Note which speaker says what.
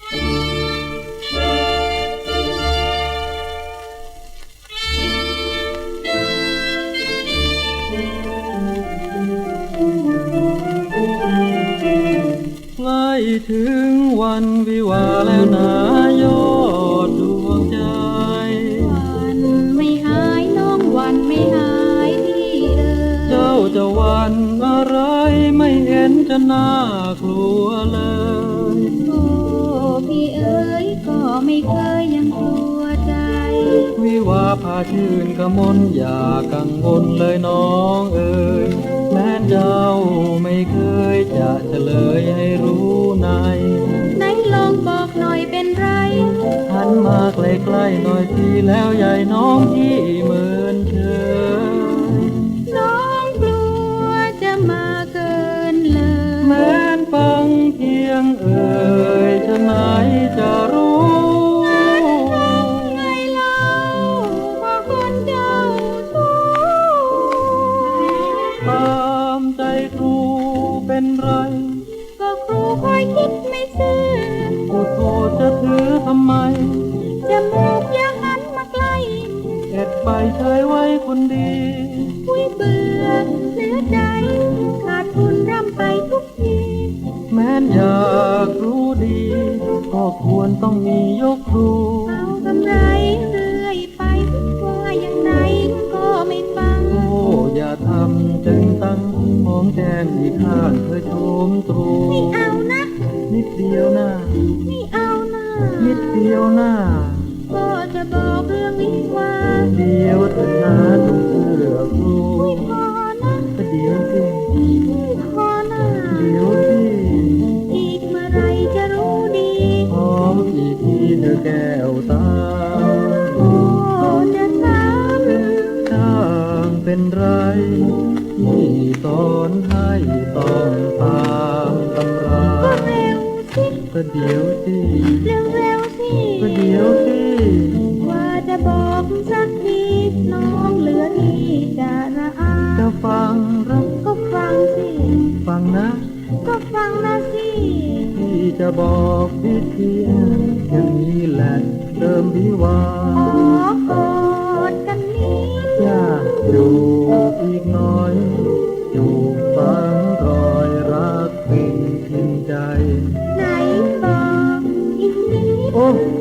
Speaker 1: ใกล้ถึงวันวิวาห์แล้วนะยอดดวงใจ
Speaker 2: วันไม่หายน้องวันไม่หายที่เอ่ย
Speaker 1: เจ้าจะหวันอะไรไม่เห็นจะน่ากลัวเลย
Speaker 2: เคยยังกลัวใจ
Speaker 1: วิวาห์พาชื่นกระมนอย่ากังวลเลยน้องเอ๋ยแม้เจ้าไม่เคยจะเฉลยให้รู้ใน
Speaker 2: ไหนลองบอกหน่อยเป็นไร
Speaker 1: หันมาใกล้ๆหน่อยทีแล้วใหญ่น้องที่เหมือนเชย
Speaker 2: น้องกลัวจะมาเกินเลย
Speaker 1: แม้นฟังเพียงเอ่ย
Speaker 2: เป็
Speaker 1: นไร
Speaker 2: ก็ครูคอยคิดไม่ซื่อ
Speaker 1: โอ้โทจะถือทำไม
Speaker 2: จมูกอย่าหันมาใกล้
Speaker 1: เอ็ดไปใช้ไว้คนดี
Speaker 2: คุยเบื่อเหลือใจ ขาดทุนร่ำไปทุกที
Speaker 1: แม้นอยากรู้ดี ก็ควรต้องมียกครู
Speaker 2: ม
Speaker 1: ตรู
Speaker 2: ไม่เอานะ
Speaker 1: นิดเดียวนะ
Speaker 2: ไม่เอานะ
Speaker 1: นิดเดียวนะ
Speaker 2: ก็จะ ก็เดี๋
Speaker 1: ยวสิเร็วเร็
Speaker 2: วๆสิ
Speaker 1: ก็เดี๋ยวสิ
Speaker 2: ว่าจะบอกสักทีน้องเหลือที่จะระอา
Speaker 1: จะฟังรับ
Speaker 2: ก็ฟังสิ
Speaker 1: ฟังนะ
Speaker 2: ก็ฟังนะสิ
Speaker 1: ที่จะบอกพิธีอย่างนี้แหละเดิมวิวา
Speaker 2: อ๋อกอ
Speaker 1: รั